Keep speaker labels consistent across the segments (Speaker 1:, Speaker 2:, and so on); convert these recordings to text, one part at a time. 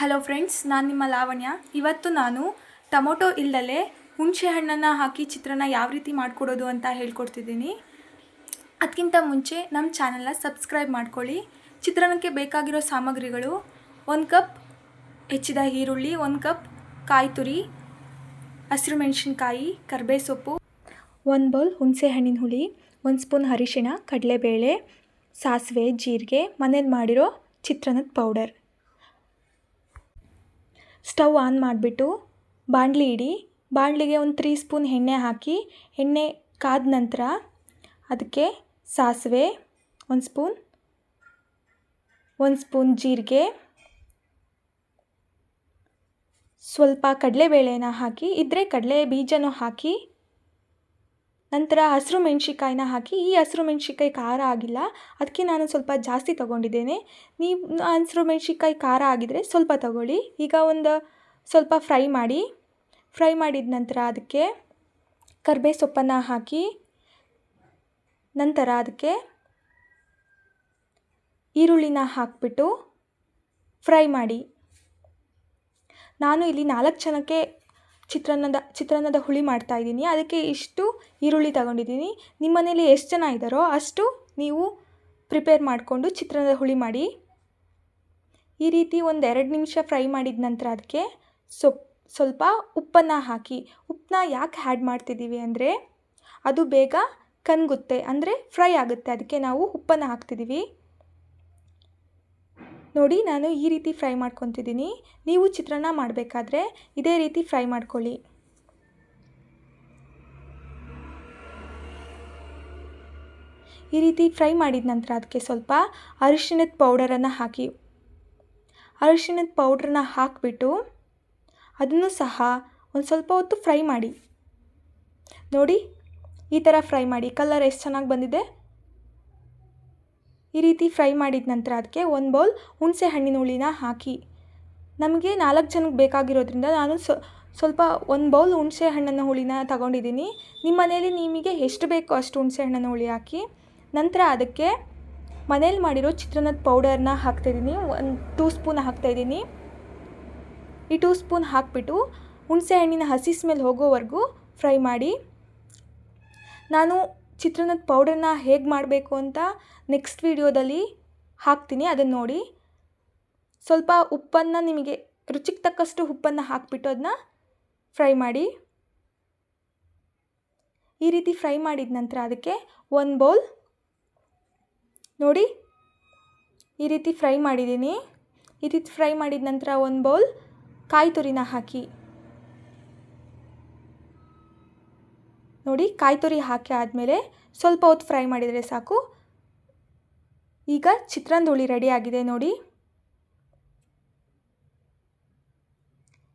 Speaker 1: Hello friends ನಾನು ನಿಮ್ಮ ಲಾವಣ್ಯ. ಇವತ್ತು ನಾನು ಟೊಮೊಟೊ ಇಲ್ಲದಲೇ ಹುಣಸೆ ಹಣ್ಣನ್ನು ಹಾಕಿ ಚಿತ್ರನ ಯಾವ ರೀತಿ ಮಾಡಿಕೊಡೋದು ಅಂತ ಹೇಳ್ಕೊಡ್ತಿದ್ದೀನಿ. ಅದಕ್ಕಿಂತ ಮುಂಚೆ ನಮ್ಮ ಚಾನಲ್ನ ಸಬ್ಸ್ಕ್ರೈಬ್ ಮಾಡ್ಕೊಳ್ಳಿ. ಚಿತ್ರಾನ್ನಕ್ಕೆ ಬೇಕಾಗಿರೋ ಸಾಮಗ್ರಿಗಳು ಒಂದು ಕಪ್ ಹೆಚ್ಚಿದ ಈರುಳ್ಳಿ, ಒಂದು ಕಪ್ ಕಾಯಿ ತುರಿ ಹಸಿರು ಮೆಣಸಿನ್ಕಾಯಿ ಕರ್ಬೇ ಸೊಪ್ಪು ಒಂದು ಬೌಲ್ ಹುಣಸೆ ಹಣ್ಣಿನ ಹುಳಿ, ಒಂದು ಸ್ಪೂನ್ ಅರಿಶಿಣ, ಕಡಲೆಬೇಳೆ, ಸಾಸಿವೆ, ಜೀರಿಗೆ, ಮನೇಲಿ ಮಾಡಿರೋ ಚಿತ್ರಾನ್ನದ ಪೌಡರ್ ಸ್ಟವ್ ಆನ್ ಮಾಡಿಬಿಟ್ಟು ಬಾಣಲಿ ಇಡಿ. ಬಾಣಲಿಗೆ ಒಂದು ತ್ರೀ ಸ್ಪೂನ್ ಎಣ್ಣೆ ಹಾಕಿ, ಎಣ್ಣೆ ಕಾದ ನಂತರ ಅದಕ್ಕೆ ಸಾಸಿವೆ, ಒಂದು ಸ್ಪೂನ್ ಒಂದು ಸ್ಪೂನ್ ಜೀರಿಗೆ, ಸ್ವಲ್ಪ ಕಡಲೆಬೇಳೆನ ಹಾಕಿ ಇದ್ದರೆ ಕಡಲೆ ಬೀಜನೂ ಹಾಕಿ ನಂತರ ಹಸಿರು ಮೆಣ್ಸಿಕಾಯಿನ ಹಾಕಿ, ಈ ಹಸಿರು ಮೆಣ್ಸಿಕಾಯಿ ಖಾರ ಆಗಿಲ್ಲ. ಅದಕ್ಕೆ ನಾನು ಸ್ವಲ್ಪ ಜಾಸ್ತಿ ತೊಗೊಂಡಿದ್ದೇನೆ. ನೀವು, ಹಸಿರು ಮೆಣ್ಸಿಕಾಯಿ ಖಾರ ಆಗಿದ್ದರೆ ಸ್ವಲ್ಪ ತಗೊಳ್ಳಿ. ಈಗ ಒಂದು ಸ್ವಲ್ಪ ಫ್ರೈ ಮಾಡಿ, ಫ್ರೈ ಮಾಡಿದ ನಂತರ ಅದಕ್ಕೆ ಕರ್ಬೇ ಸೊಪ್ಪನ್ನು ಹಾಕಿ, ನಂತರ ಅದಕ್ಕೆ ಈರುಳ್ಳಿನ ಹಾಕಿಬಿಟ್ಟು ಫ್ರೈ ಮಾಡಿ. ನಾನು ಇಲ್ಲಿ ನಾಲ್ಕು ಜನಕ್ಕೆ ಚಿತ್ರಾನ್ನದ ಚಿತ್ರಾನ್ನದ ಹುಳಿ ಮಾಡ್ತಾಯಿದ್ದೀನಿ ಅದಕ್ಕೆ ಇಷ್ಟು ಈರುಳ್ಳಿ ತಗೊಂಡಿದ್ದೀನಿ. ನಿಮ್ಮ ಮನೇಲಿ ಎಷ್ಟು ಜನ ಇದ್ದಾರೋ ಅಷ್ಟು ನೀವು ಪ್ರಿಪೇರ್ ಮಾಡಿಕೊಂಡು ಚಿತ್ರಾನ್ನದ ಹುಳಿ ಮಾಡಿ. ಈ ರೀತಿ ಒಂದು ಎರಡು ನಿಮಿಷ ಫ್ರೈ ಮಾಡಿದ ನಂತರ ಅದಕ್ಕೆ ಸೊಪ್, ಸ್ವಲ್ಪ ಉಪ್ಪನ್ನು ಹಾಕಿ. ಉಪ್ಪನ್ನ ಯಾಕೆ ಆ್ಯಡ್ ಮಾಡ್ತಿದ್ದೀವಿ ಅಂದರೆ ಅದು ಬೇಗ ಕನ್ಗುತ್ತೆ, ಅಂದರೆ ಫ್ರೈ ಆಗುತ್ತೆ. ಅದಕ್ಕೆ ನಾವು ಉಪ್ಪನ್ನು ಹಾಕ್ತಿದ್ದೀವಿ. ನೋಡಿ, ನಾನು ಈ ರೀತಿ ಫ್ರೈ ಮಾಡ್ಕೊತಿದ್ದೀನಿ. ನೀವು ಚಿತ್ರಾನ್ನ ಮಾಡಬೇಕಾದ್ರೆ ಇದೇ ರೀತಿ ಫ್ರೈ ಮಾಡ್ಕೊಳ್ಳಿ. ಈ ರೀತಿ ಫ್ರೈ ಮಾಡಿದ ನಂತರ ಅದಕ್ಕೆ ಸ್ವಲ್ಪ ಅರಿಶಿಣದ ಪೌಡರನ್ನು ಹಾಕಿ. ಅರಿಶಿಣದ ಪೌಡ್ರನ್ನ ಹಾಕಿಬಿಟ್ಟು ಅದನ್ನು ಸಹ ಒಂದು ಸ್ವಲ್ಪ ಹೊತ್ತು ಫ್ರೈ ಮಾಡಿ. ನೋಡಿ, ಈ ಥರ ಫ್ರೈ ಮಾಡಿ. ಕಲರ್ ಎಷ್ಟು ಚೆನ್ನಾಗಿ ಬಂದಿದೆ. ಈ ರೀತಿ ಫ್ರೈ ಮಾಡಿದ ನಂತರ ಅದಕ್ಕೆ ಒಂದು ಬೌಲ್ ಹುಣಸೆ ಹಣ್ಣಿನ ಹುಳಿನ ಹಾಕಿ. ನಮಗೆ ನಾಲ್ಕು ಜನಕ್ಕೆ ಬೇಕಾಗಿರೋದ್ರಿಂದ ನಾನು ಸ್ವಲ್ಪ ಒಂದು ಬೌಲ್ ಹುಣಸೆ ಹಣ್ಣನ್ನು ಹುಳಿನ ತಗೊಂಡಿದ್ದೀನಿ. ನಿಮ್ಮ ಮನೇಲಿ ನಿಮಗೆ ಎಷ್ಟು ಬೇಕೋ ಅಷ್ಟು ಹುಣಸೆ ಹಣ್ಣನ್ನು ಹುಳಿ ಹಾಕಿ. ನಂತರ ಅದಕ್ಕೆ ಮನೇಲಿ ಮಾಡಿರೋ ಚಿತ್ರಾನ್ನದ ಪೌಡರ್ನ ಹಾಕ್ತಾಯಿದ್ದೀನಿ. ಒಂದು ಟೂ ಸ್ಪೂನ್ ಹಾಕ್ತಾಯಿದ್ದೀನಿ. ಈ ಟೂ ಸ್ಪೂನ್ ಹಾಕಿಬಿಟ್ಟು ಹುಣಸೆ ಹಣ್ಣಿನ ಹಸಿ ಸ್ಮೆಲ್ ಹೋಗೋವರೆಗೂ ಫ್ರೈ ಮಾಡಿ. ನಾನು ಚಿತ್ರಾನ್ನದ ಪೌಡರ್ನ ಹೇಗೆ ಮಾಡಬೇಕು ಅಂತ ನೆಕ್ಸ್ಟ್ ವೀಡಿಯೋದಲ್ಲಿ ಹಾಕ್ತೀನಿ. ಅದನ್ನು ನೋಡಿ. ಸ್ವಲ್ಪ ಉಪ್ಪನ್ನು ನಿಮಗೆ ರುಚಿಗೆ ತಕ್ಕಷ್ಟು ಉಪ್ಪನ್ನು ಹಾಕಿಬಿಟ್ಟು ಅದನ್ನ ಫ್ರೈ ಮಾಡಿ. ಈ ರೀತಿ ಫ್ರೈ ಮಾಡಿದ ನಂತರ ಅದಕ್ಕೆ ಒಂದು ಬೌಲ್ ನೋಡಿ. ಈ ರೀತಿ ಫ್ರೈ ಮಾಡಿದ್ದೀನಿ. ಈ ರೀತಿ ಫ್ರೈ ಮಾಡಿದ ನಂತರ ಒಂದು ಬೌಲ್ ಕಾಯಿ ತುರಿನ ಹಾಕಿ. ನೋಡಿ, ಕಾಯಿ ತುರಿ ಹಾಕಿ ಆದಮೇಲೆ ಸ್ವಲ್ಪ ಹೊತ್ತು ಫ್ರೈ ಮಾಡಿದರೆ ಸಾಕು. ಈಗ ಚಿತ್ರಾನ್ನದ ಹುಳಿ ರೆಡಿಯಾಗಿದೆ ನೋಡಿ.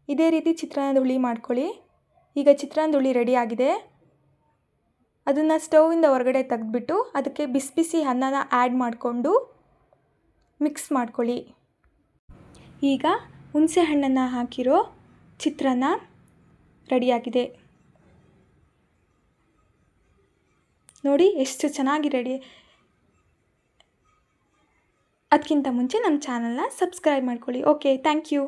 Speaker 1: ಇದೇ ರೀತಿ ಚಿತ್ರಾನ್ನದ ಹುಳಿ ಮಾಡ್ಕೊಳ್ಳಿ. ಈಗ ಚಿತ್ರಾನ್ನದ ಹುಳಿ ರೆಡಿಯಾಗಿದೆ ಅದನ್ನು ಸ್ಟೌವಿಂದ ಹೊರಗಡೆ ತೆಗೆದುಬಿಟ್ಟು ಅದಕ್ಕೆ ಬಿಸಿ ಬಿಸಿ ಅನ್ನನ ಆ್ಯಡ್ ಮಾಡಿಕೊಂಡು ಮಿಕ್ಸ್ ಮಾಡ್ಕೊಳ್ಳಿ. ಈಗ ಹುಣಸೆ ಹಣ್ಣನ್ನು ಹಾಕಿರೋ ಚಿತ್ರಾನ್ನ ರೆಡಿಯಾಗಿದೆ ನೋಡಿ ಎಷ್ಟು ಚೆನ್ನಾಗಿ ರೆಡಿ ಅದಕ್ಕಿಂತ ಮುಂಚೆ ನಮ್ಮ ಚಾನಲ್ನ ಸಬ್ಸ್ಕ್ರೈಬ್ ಮಾಡ್ಕೊಳ್ಳಿ. Okay thank you